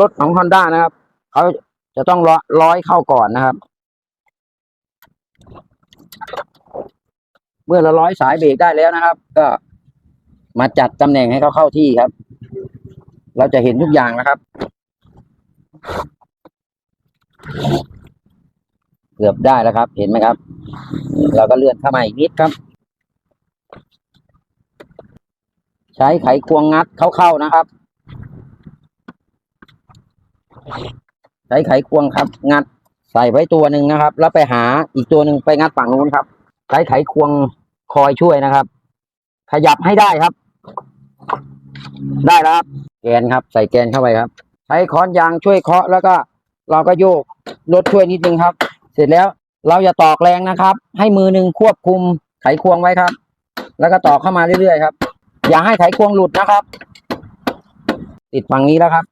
รถของฮอนด้านะครับ เขาจะต้องร้อยร้อยเข้าก่อนนะครับ เมื่อเราร้อยสายเบรกได้แล้วนะครับ ก็มาจัดตำแหน่งให้เขาเข้าที่ครับ เราจะเห็นทุกอย่างนะครับ เกือบได้แล้วครับ เห็นไหมครับ เราก็เลื่อนเข้ามาอีกนิดครับ ใช้ไขควงงัดเข้าๆนะครับ ใช้ไขควงครับ งัดใส่ไว้ตัวหนึ่งนะครับ แล้วไปหาอีกตัวหนึ่งไปงัดฝั่งนู้นครับ ใช้ไขควงคอยช่วยนะครับ ขยับให้ได้ครับ ได้แล้วครับ แกนครับ ใส่แกนเข้าไปครับ ใช้ค้อนยางช่วยเคาะแล้วก็ เราก็โยกรถช่วยนิดนึงครับ เสร็จแล้วเราอย่าตอกแรงนะครับ ให้มือหนึ่งควบคุมไขควงไว้ครับ แล้วก็ตอกเข้ามาเรื่อยๆครับ อย่าให้ไขควงหลุดนะครับ ติดฝั่งนี้แล้วครับ